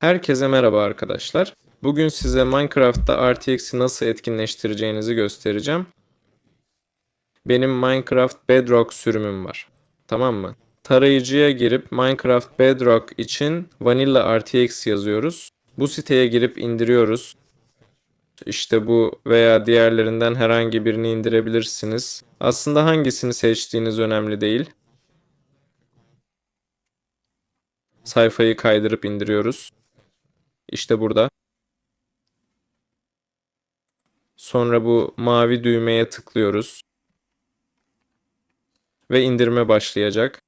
Herkese merhaba arkadaşlar. Bugün size Minecraft'ta RTX'i nasıl etkinleştireceğinizi göstereceğim. Benim Minecraft Bedrock sürümüm var. Tamam mı? Tarayıcıya girip Minecraft Bedrock için Vanilla RTX yazıyoruz. Bu siteye girip indiriyoruz. İşte bu veya diğerlerinden herhangi birini indirebilirsiniz. Aslında hangisini seçtiğiniz önemli değil. Sayfayı kaydırıp indiriyoruz. İşte burada. Sonra bu mavi düğmeye tıklıyoruz. Ve indirme başlayacak.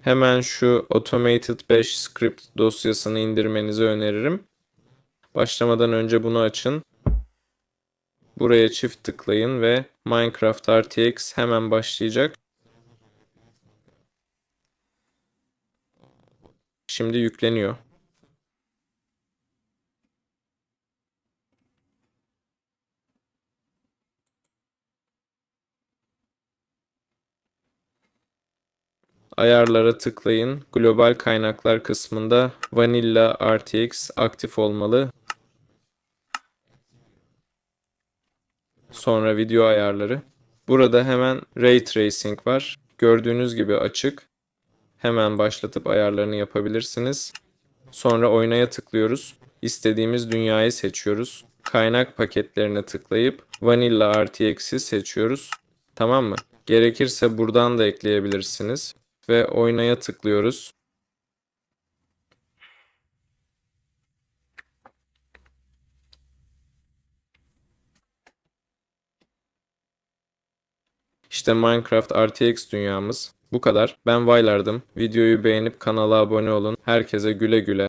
Hemen şu Automated 5 script dosyasını indirmenizi öneririm. Başlamadan önce bunu açın. Buraya çift tıklayın ve Minecraft RTX hemen başlayacak. Şimdi yükleniyor. Ayarlara tıklayın. Global kaynaklar kısmında Vanilla RTX aktif olmalı. Sonra video ayarları. Burada hemen Ray Tracing var. Gördüğünüz gibi açık. Hemen başlatıp ayarlarını yapabilirsiniz. Sonra oynaya tıklıyoruz. İstediğimiz dünyayı seçiyoruz. Kaynak paketlerine tıklayıp Vanilla RTX'i seçiyoruz. Tamam mı? Gerekirse buradan da ekleyebilirsiniz. Ve oynaya tıklıyoruz. İşte Minecraft RTX dünyamız. Bu kadar. Ben Vaylar'dım. Videoyu beğenip kanala abone olun. Herkese güle güle.